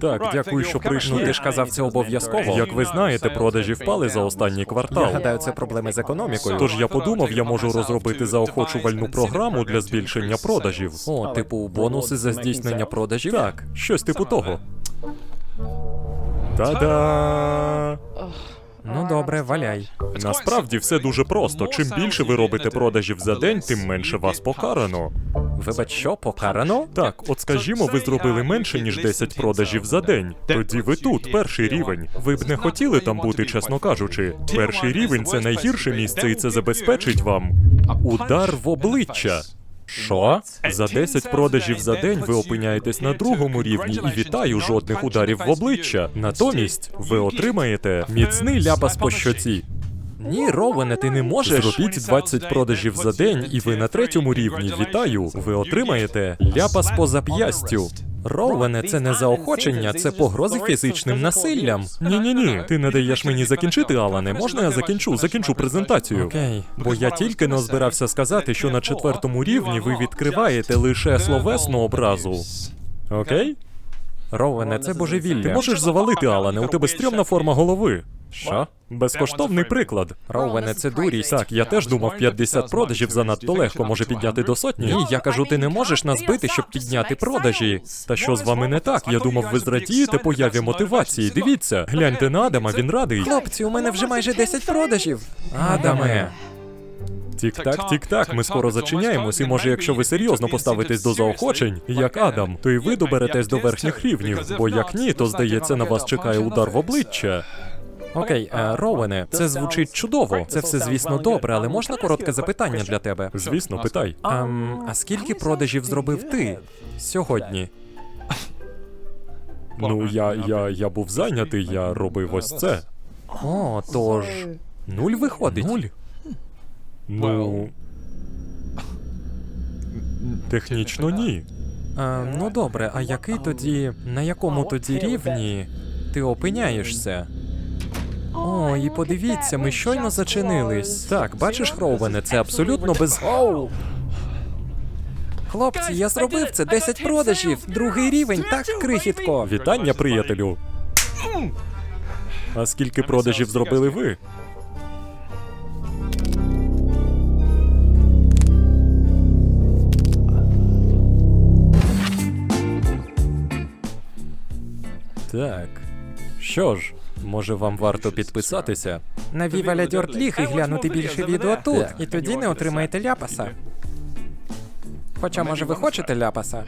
Так, дякую, що прийшли. Ти ж казав, це обов'язково. Як ви знаєте, продажі впали за останній квартал. Я гадаю, це проблеми з економікою. Тож я подумав, я можу розробити заохочувальну програму для збільшення продажів. О, типу, бонуси за здійснення продажів? Так, щось типу того. Та-да! Ну добре, валяй. Насправді все дуже просто. Чим більше ви робите продажів за день, тим менше вас покарано. Вибач, що покарано? Так, от скажімо, ви зробили менше ніж 10 продажів за день. Тоді ви тут, перший рівень. Ви б не хотіли там бути, чесно кажучи. Перший рівень це найгірше місце, і це забезпечить вам удар в обличчя. Що? За 10 продажів за день ви опиняєтесь на другому рівні і вітаю жодних ударів в обличчя. Натомість ви отримаєте міцний ляпас по щоці. Ні, Роуене, ти не можеш. Зробіть 20 продажів за день, і ви на третьому рівні. Вітаю! Ви отримаєте ляпас по зап'ястю. Роуене, це не заохочення, це погрози фізичним насиллям. Ні, ні, ні. Ти не даєш мені закінчити, Алане. Можна я закінчу? Закінчу презентацію. Окей. Бо я тільки но збирався сказати, що на четвертому рівні ви відкриваєте лише словесну образу. Окей? Роуене, це божевілля. Ти можеш завалити, Алане, у тебе стрьомна форма голови. Що? Безкоштовний приклад. Роуене, це дурість. Так, я теж думав, 50 продажів занадто легко може підняти до сотні. Ні, я кажу, ти не можеш нас бити, щоб підняти продажі. Та що з вами не так? Я думав, ви зрадієте появі мотивації. Дивіться, гляньте на Адама, він радий. Хлопці, у мене вже майже 10 продажів. Адаме. Тік-так, тік-так, ми скоро зачиняємось, і може, якщо ви серйозно поставитесь до заохочень, як Адам, то і ви доберетесь до верхніх рівнів, бо як ні, то здається, на вас чекає удар в обличчя. Окей, е, Роуене, це звучить чудово. Це все, звісно, добре, але можна коротке запитання для тебе? Звісно, питай. Ем, а скільки продажів зробив ти сьогодні? Ну, я, я, я був зайнятий, я робив ось це. О, тож. Нуль виходить. Нуль? Ну. Технічно ні. Е, ну добре, а який тоді. На якому тоді рівні ти опиняєшся? О, і подивіться, ми щойно зачинились. Так, бачиш, Роуене, це абсолютно без. Оу! Хлопці, я зробив це 10 продажів. Другий рівень, так крихітко. Вітання, приятелю. А скільки продажів зробили ви? Так. Що ж, може вам варто підписатися? На Viva La Dirt League і глянути більше відео тут, і тоді не отримаєте ляпаса. Хоча, може, ви хочете ляпаса?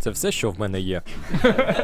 Це все, що в мене є.